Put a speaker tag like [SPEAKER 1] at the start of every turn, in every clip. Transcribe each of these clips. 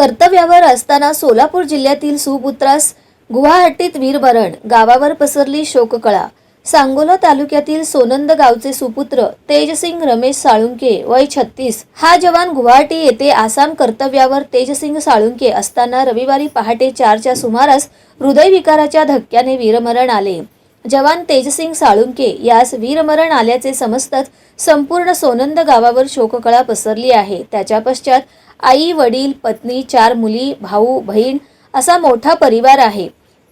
[SPEAKER 1] कर्तव्यावर असताना सोलापूर जिल्ह्यातील सुपुत्रास गुवाहाटीत वीरमरण गावावर पसरली शोककळा. सांगोला तालुक्यातील सोनंद गावचे सुपुत्र तेजसिंग रमेश साळुंके वय छत्तीस. हा जवान गुवाहाटी येथे आसाम कर्तव्यावर तेजसिंग साळुंके असताना रविवारी पहाटे चारच्या सुमारास हृदयविकाराच्या धक्क्याने वीरमरण आले. जवान तेजसिंग साळुंके यास वीरमरण आल्याचे समजताच संपूर्ण सोनंद गावावर शोककळा पसरली आहे. त्याच्या पश्चात आई वडील पत्नी चार मुली भाऊ बहीण असा मोठा परिवार आहे.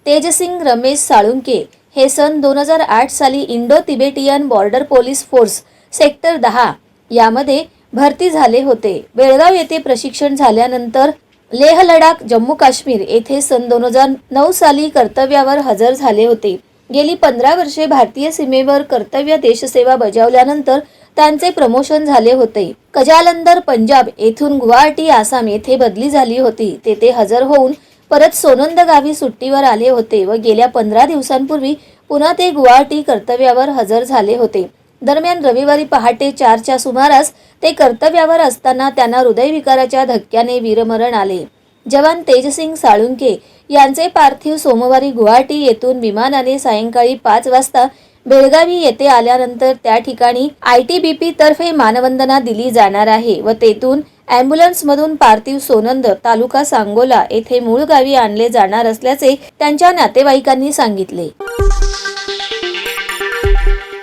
[SPEAKER 1] तेजसिंग रमेश साळुंके हे सन दोन हजार आठ साली Indo Tibetan border police force sector दहा यामध्ये भरती झाले होते. बेळगाव येथे प्रशिक्षण झाल्यानंतर लेह लडाख जम्मू काश्मीर येथे सन दोन हजार नऊ साली कर्तव्यावर हजर झाले होते. गेली पंधरा वर्षे भारतीय सीमेवर कर्तव्य देशसेवा बजावल्यानंतर त्यांचे प्रमोशन झाले होते. कजालंदर पंजाब येथून गुवाहाटी आसाम येथे बदली झाली होती. तेथे हजर होऊन परत सोनंद गावी सुट्टीवर आले होते व गेल्या पंधरा दिवसांपूर्वी पुन्हा ते गुवाहाटी कर्तव्यावर हजर झाले होते. दरम्यान रविवारी पहाटे चारच्या सुमारास ते कर्तव्यावर असताना त्यांना हृदयविकाराच्या धक्क्याने वीरमरण आले. जवान तेजसिंग साळुंके यांचे पार्थिव सोमवारी गुवाहाटी येथून विमानाने सायंकाळी पाच वाजता बेळगावी येथे आल्यानंतर त्या ठिकाणी आय टी बी पी तर्फे मानवंदना दिली जाणार आहे व तेथून अँब्युलन्समधून पार्थिव सोनंद तालुका सांगोला येथे मूळ गावी आणले जाणार असल्याचे त्यांच्या नातेवाईकांनी सांगितले.